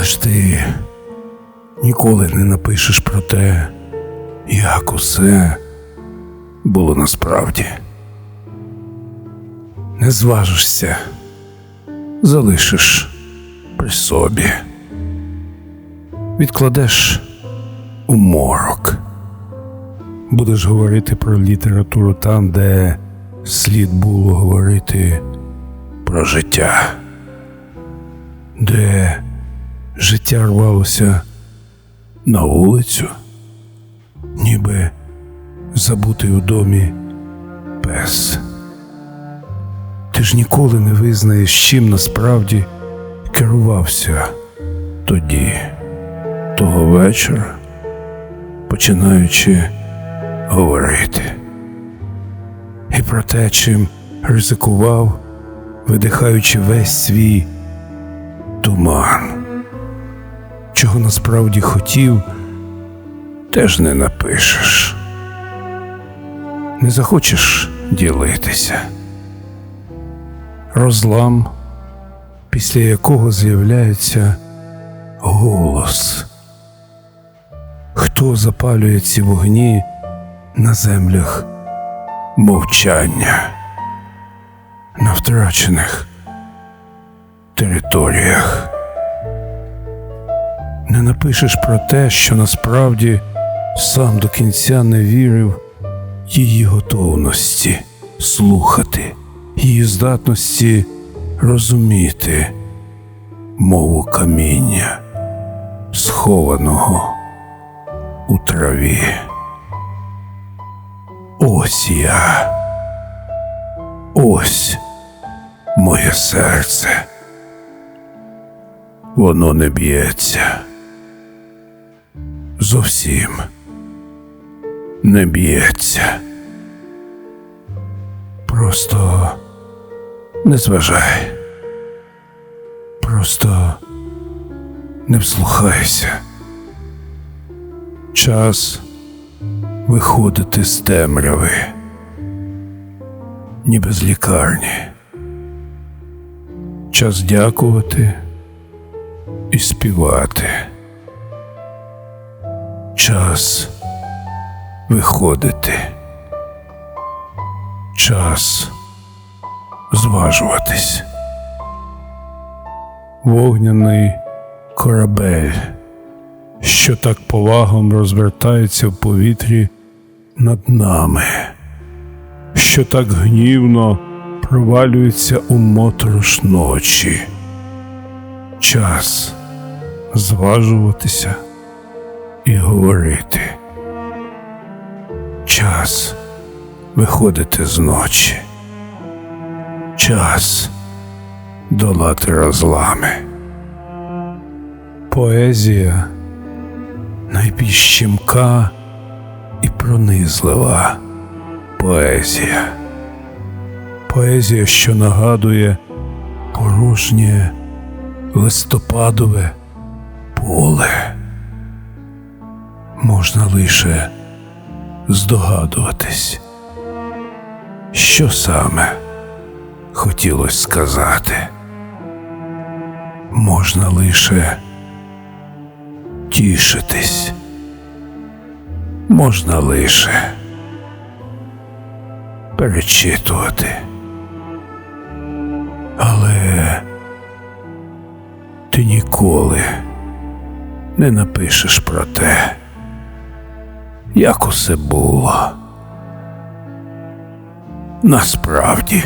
Але ж ти ніколи не напишеш про те, як усе було насправді. Не зважишся, залишиш при собі, відкладеш у морок. Будеш говорити про літературу там, де слід було говорити про життя, де життя рвалося на вулицю, ніби забутий у домі пес. Ти ж ніколи не визнаєш, чим насправді керувався тоді, того вечора, починаючи говорити. І про те, чим ризикував, видихаючи весь свій туман, чого насправді хотів, теж не напишеш. Не захочеш ділитися. Розлам, після якого з'являється голос. Хто запалює ці вогні на землях мовчання, на втрачених територіях? Не напишеш про те, що насправді сам до кінця не вірив її готовності слухати, її здатності розуміти мову каміння, схованого у траві. Ось я, ось моє серце. Воно не б'ється. Зовсім не б'ється. Просто не зважай. Просто не вслухайся. Час виходити з темряви, ніби з лікарні. Час дякувати і співати. Час виходити. Час зважуватись. Вогняний корабель, що так повагом розвертається в повітрі над нами, що так гнівно провалюється у моторошь ночі. Час зважуватися і говорити. Час виходити з ночі. Час долати розлами. Поезія найбільш щемка і пронизлива поезія. Поезія, що нагадує порожнє листопадове поле. Можна лише здогадуватись, що саме хотілося сказати. Можна лише тішитись, можна лише перечитувати. Але ти ніколи не напишеш про те, як усе було. Насправді.